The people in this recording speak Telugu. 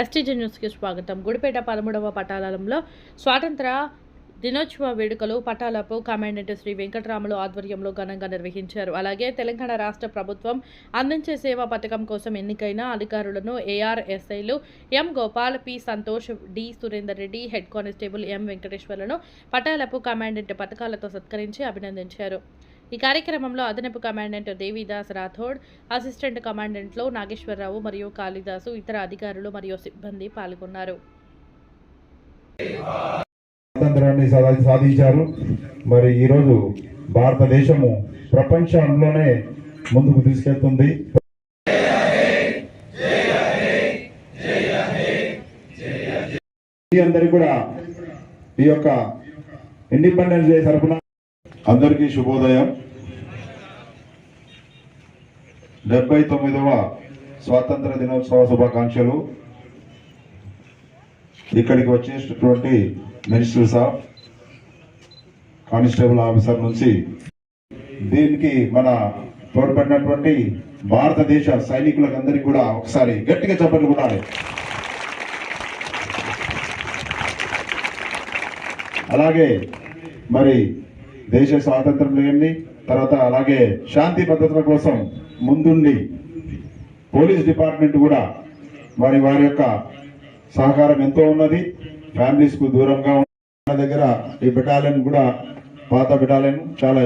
ఎస్టీజీ న్యూస్కి స్వాగతం. గుడిపేట పదమూడవ పటాలంలో స్వాతంత్ర దినోత్సవ వేడుకలు పటాలపు కమాండెంట్ శ్రీ వెంకటరాములు ఆధ్వర్యంలో ఘనంగా నిర్వహించారు. అలాగే తెలంగాణ రాష్ట్ర ప్రభుత్వం అందించే సేవా పథకం కోసం ఎన్నికైన అధికారులను ఏఆర్ఎస్ఐలు M Gopal P Santosh D Surender Reddy head constable M వెంకటేశ్వర్లను పటాలపు కమాండెంట్ పథకాలతో సత్కరించి అభినందించారు. ఈ కార్యక్రమంలో అదనపు కమాండెంట్ దేవిదాస్ రాథోడ్ అసిస్టెంట్ కమాండెంట్లు నాగేశ్వరరావు మరియు కాళిదాసు ఇతర అధికారులు మరియు సిబ్బంది పాల్గొన్నారు. సాధించారు. మరి ఈరోజు భారతదేశము ప్రపంచంలోనే ముందుకు తీసుకెళ్తుంది. ఈ అందరికి కూడా ఈ యొక్క ఇండిపెండెన్స్ డే తరఫున అందరికీ శుభోదయం. డెబ్బై తొమ్మిదవ స్వాతంత్ర దినోత్సవ శుభాకాంక్షలు. ఇక్కడికి వచ్చేటటువంటి మినిస్టర్ సాబ్ కానిస్టేబుల్ ఆఫీసర్ నుంచి దీనికి మన తోడ్పడినటువంటి భారతదేశ సైనికులకందరికీ కూడా ఒకసారి గట్టిగా చెప్పట్లు కూడా అలాగే మరి దేశ స్వాతంత్రం లేని తర్వాత అలాగే శాంతి భద్రతల కోసం ముందుండి పోలీస్ డిపార్ట్మెంట్ కూడా వారి వారి యొక్క సహకారం ఎంతో ఉన్నది. ఫ్యామిలీస్కు దూరంగా ఉన్న దగ్గర ఈ బెటాలియన్ కూడా పాత బెటాలియన్ చాలా